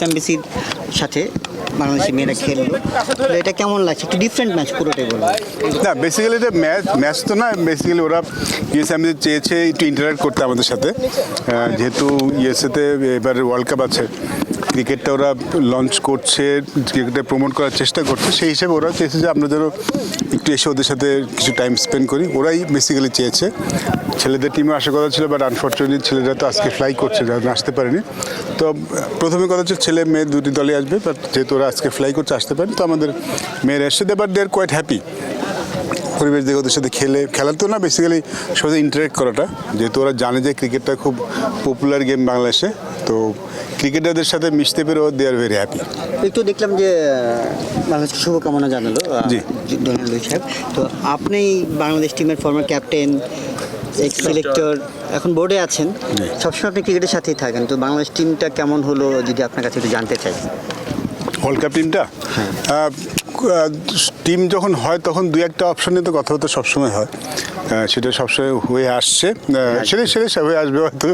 ইউএসএমবিসির সাথে বাংলাদেশি মেয়েরা খেললো। এটা কেমন লাগছে? একটু ডিফারেন্ট ম্যাচ পুরোটাই বলব না বেসিক্যালি এটা ম্যাচ ম্যাচ তো না বেসিক্যালি ওরা ইউএসএমএ চেয়েছে একটু ইন্টারাক্ট করতে আমাদের সাথে। যেহেতু ইউএসএতে এবার ওয়ার্ল্ড কাপ আছে। ক্রিকেটটা ওরা লঞ্চ করছে, ক্রিকেটটা প্রমোট করার চেষ্টা করছে, সেই হিসেবে ওরা চেয়েছে যে আমরা যেন একটু এসে ওদের সাথে কিছু টাইম স্পেন্ড করি। ওরাই বেসিক্যালি চেয়েছে। ছেলেদের টিমে আসার কথা ছিল বাট আনফর্চুনেটলি ছেলেরা তো আজকে ফ্লাই করছে আসতে পারেনি। তো প্রথমে কথা হচ্ছে ছেলে, মেয়ে দুটি দলে আসবে বাট যেহেতু ওরা আজকে ফ্লাই করছে, আসতে পারেনি, তো আমাদের মেয়েরা এসছে but they are quite happy পরিবেশ দেখে ওদের সাথে খেলে খেলার তো না বেসিক্যালি সবাই ইন্টারেক্ট করাটা। যেহেতু ওরা জানে যে ক্রিকেটটা খুব পপুলার গেম বাংলাদেশে তো ক্রিকেটারদের সাথে মিশতে পেরে দে আর ভেরি হ্যাপি একটু দেখলাম যে বাংলাদেশকে শুভকামনা জানালো জি। ডোনাল্ড সাহেব। তো আপনি বাংলাদেশ টিমের ফর্মার ক্যাপ্টেন এক্স সিলেক্টর এখন বোর্ডে আছেন। সবসময় আপনি ক্রিকেটের সাথেই থাকেন তো বাংলাদেশ টিমটা কেমন হলো যদি আপনার কাছে একটু জানতে চাই? ওয়ার্ল্ড কাপ টিমটা টিম যখন হয় তখন দুই একটা অপশনে তো কথাবার্তা সবসময় হয়। সেটা সবসময় হয়ে আসছে। সেটাই সেটাই সব হয়ে আসবে হয়তো।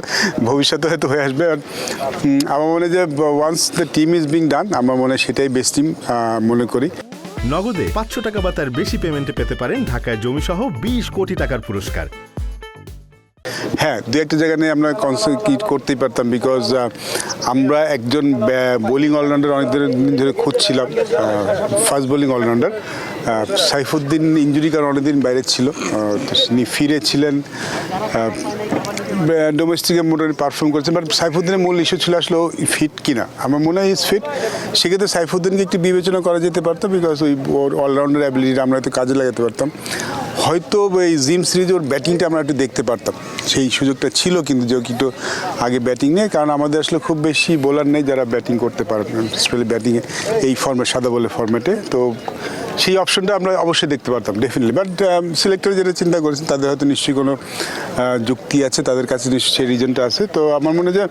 ভবিষ্যতে হয়তো হয়ে আসবে। আর আমার মনে যে once the team is being done আমার মনে হয় সেটাই বেস্ট টিম মনে করি। নগদে পাঁচশো টাকা বা তার বেশি পেমেন্টে পেতে পারেন ঢাকায় জমিসহ বিশ কোটি টাকার পুরস্কার। হ্যাঁ দু একটা জায়গা নিয়ে আমরা কনসেন্ট্রেট করতেই পারতাম বিকজ আমরা একজন বোলিং অলরাউন্ডার অনেক দিন ধরে খুঁজছিলাম fast bowling allrounder Saifuddin injury কারণ অনেকদিন বাইরে ছিল তিনি ফিরেছিলেন ডোমেস্টিকে মোটামুটি পারফর্ম করেছেন বাট সাইফুদ্দিনের মূল ইস্যু ছিল আসলে ফিট কিনা। আমার মনে হয় ইজ ফিট সেক্ষেত্রে সাইফুদ্দিনকে একটু বিবেচনা করা যেতে পারতো বিকজ ওই ওর অলরাউন্ডার অ্যাবিলিটিটা আমরা হয়তো কাজে লাগাতে পারতাম। হয়তো এই জিম সিরিজ ওর ব্যাটিংটা আমরা একটু দেখতে পারতাম। সেই সুযোগটা ছিল কিন্তু যে একটু আগে ব্যাটিং নেই কারণ আমাদের আসলে খুব বেশি বোলার নেই যারা ব্যাটিং করতে পারবেন স্পেশালি ব্যাটিংয়ে এই ফর্মেট সাদা বলে ফর্মেটে তো সেই অপশনটা আমরা অবশ্যই দেখতে পারতাম ডেফিনেটলি বাট সিলেক্টর যেটা চিন্তা করেছেন তাদের হয়তো নিশ্চয়ই কোনো যুক্তি আছে তাদের কাছে নিশ্চয়ই সেই রিজনটা আছে। তো আমার মনে হয় যে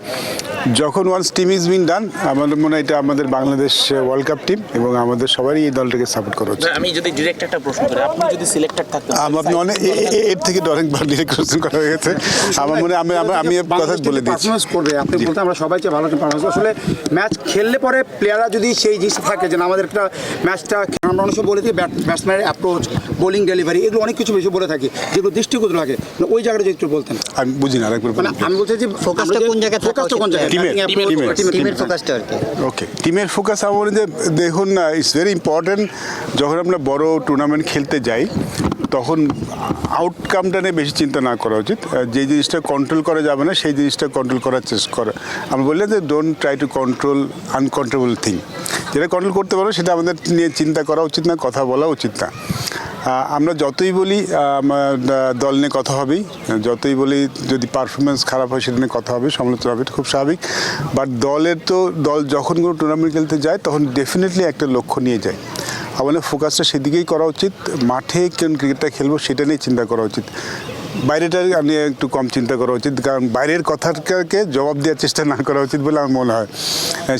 যখন once team is been done আমার মনে হয় এটা আমাদের বাংলাদেশ ওয়ার্ল্ড কাপ টিম এবং আমাদের সবারই এই দলটাকে সাপোর্ট করা উচিত। আমি যদি ডিরেক্ট একটা প্রশ্ন করি আপনি যদি সিলেক্টেড থাকতেন আম- আপনি অনেক এ- এ- এর থেকে অনেকবার ডিরেক্ট কোশ্চেন করা হয়ে গেছে। আমার মনে আমি আমি- কথা বলে দিচ্ছি করবে আপনি বলতে আমরা সবাই চাই ভালো পারফরমেন্স আসলে ম্যাচ খেললে পরে প্লেয়াররা যদি সেই জিনিসটা থাকে যে আমাদের একটা ম্যাচটা অনেক সময় বলে থাকি ব্যাটসম্যানের অ্যাপ্রোচ বোলিং ডেলিভারি এগুলো অনেক কিছু বেশি বলে থাকি যেগুলো দৃষ্টিগোচর লাগে। ওই জায়গাটা যদি একটু বলতেন। আমি বুঝি না আরেকবার মানে আমি বলছি যে ফোকাসটা কোন জায়গায় থাকা ফোকাসটা কোন জায়গায়? টিমের। ফোকাসটা আর কি। ওকে টিমের ফোকাস আমার যে দেখুন ইটস ভেরি ইম্পর্টেন্ট যখন আমরা বড় টুর্নামেন্ট খেলতে যাই তখন আউটকামটা নিয়ে বেশি চিন্তা না করা উচিত। যে জিনিসটা কন্ট্রোল করা যাবে না সেই জিনিসটা কন্ট্রোল করার চেষ্টা করা। আমরা বললাম যে don't try to control uncontrollable thing যেটা কন্ট্রোল করতে পারো সেটা আমাদের নিয়ে চিন্তা করা উচিত না কথা বলা উচিত না। আমরা যতই বলি দল নিয়ে কথা হবেই। যতই বলি, যদি পারফরমেন্স খারাপ হয়, সেটা নিয়ে কথা হবে, সমালোচনা হবে খুব স্বাভাবিক। বাট দলের তো, দল যখন কোনো টুর্নামেন্ট খেলতে যায়, তখন ডেফিনেটলি একটা লক্ষ্য নিয়ে যায়। আমাদের ফোকাসটা সেদিকেই করা উচিত। মাঠে কোন ক্রিকেটটা খেলব, সেটা নিয়ে চিন্তা করা উচিত। বাইরেটা নিয়ে একটু কম চিন্তা করা উচিত, কারণ বাইরের কথাকে জবাব দেওয়ার চেষ্টা না করা উচিত বলে আমার মনে হয়।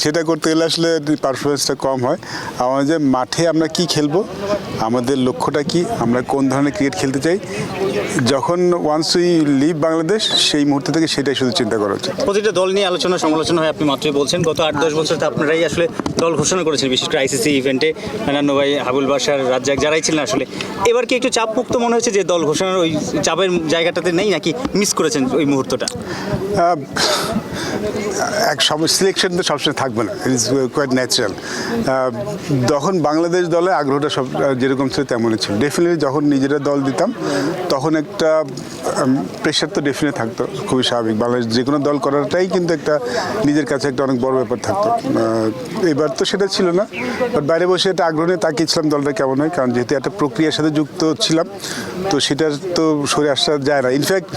সেটা করতে গেলে আসলে পারফরমেন্সটা কম হয়। আমার যে মাঠে আমরা কি খেলব, আমাদের লক্ষ্যটা কি, আমরা কোন ধরনের ক্রিকেট খেলতে চাই, যখন ওয়ান্স উই লিভ বাংলাদেশ, সেই মুহূর্ত থেকে সেটাই শুধু চিন্তা করা উচিত। প্রতিটা দল নিয়ে আলোচনা সমালোচনা হয়, আপনি মাত্রই বলছেন। গত আট, দশ বছর তো আপনারাই আসলে দল ঘোষণা করেছেন, বিশেষ করে আইসিসি ইভেন্টে নান্নু ভাই, হাবুল বাসার, রাজ্জাক, যারাই ছিলেন আসলে। এবার কি একটু চাপ মুক্ত মনে হচ্ছে যে দল ঘোষণার ওই চাপের জায়গাটাতে নেই নাকি মিস করেছেন ওই মুহূর্তটা? এক সময় সিলেকশন তো সবসময় থাকবে না ইট ইজ কোয়াইট ন্যাচারাল যখন বাংলাদেশ দলে আগ্রহটা সব যেরকম ছিল তেমনই ছিল। ডেফিনেটলি যখন নিজেরা দল দিতাম, তখন একটা প্রেশার তো ডেফিনেট থাকতো, খুবই স্বাভাবিক। বাংলাদেশ যে কোনো দল করাটাই কিন্তু একটা, নিজের কাছে একটা অনেক বড় ব্যাপার থাকতো। এবার তো সেটা ছিল না বাট বাইরে বসে একটা আগ্রহ নিয়ে তাকিয়েছিলাম দলটা কেমন হয়, কারণ যেহেতু একটা প্রক্রিয়ার সাথে যুক্ত ছিলাম, তো সেটার তো সরে আসা যায় না। ইনফ্যাক্ট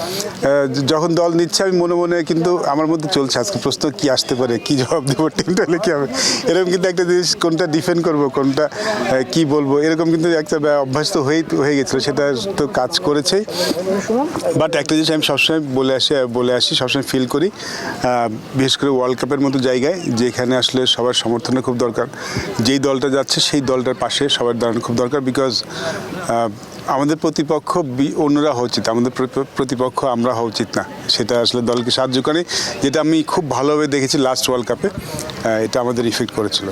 যখন দল নিচ্ছে, আমি মনে মনে কিন্তু আমার মধ্যে চলছে আজকে প্রশ্ন, কি আসতে পারে, কি জবাব দেবো টিমটা হলে কি হবে? এরকম কিন্তু একটা জিনিস, কোনটা ডিফেন্ড করব, কোনটা কি বলব, এরকম কিন্তু একটা অভ্যাস তো হয়ে হয়ে গেছিল, সেটা তো কাজ করেছেই বাট একটা জিনিস আমি সবসময় বলে আসি বলে আসি, সবসময় ফিল করি বিশেষ করে ওয়ার্ল্ড কাপের মতো জায়গায়, যেখানে আসলে সবার সমর্থনের খুব দরকার। যেই দলটা যাচ্ছে, সেই দলটার পাশে সবার দাঁড়ানো খুব দরকার বিকজ আমাদের প্রতিপক্ষ অন্যরা হওয়া উচিত। আমাদের প্রতিপক্ষ আমরা হওয়া উচিত না। সেটা আসলে দলকে সাহায্য করে। যেটা আমি খুব ভালোভাবে দেখেছি লাস্ট ওয়ার্ল্ড কাপে এটা আমাদের ইফেক্ট করেছিল।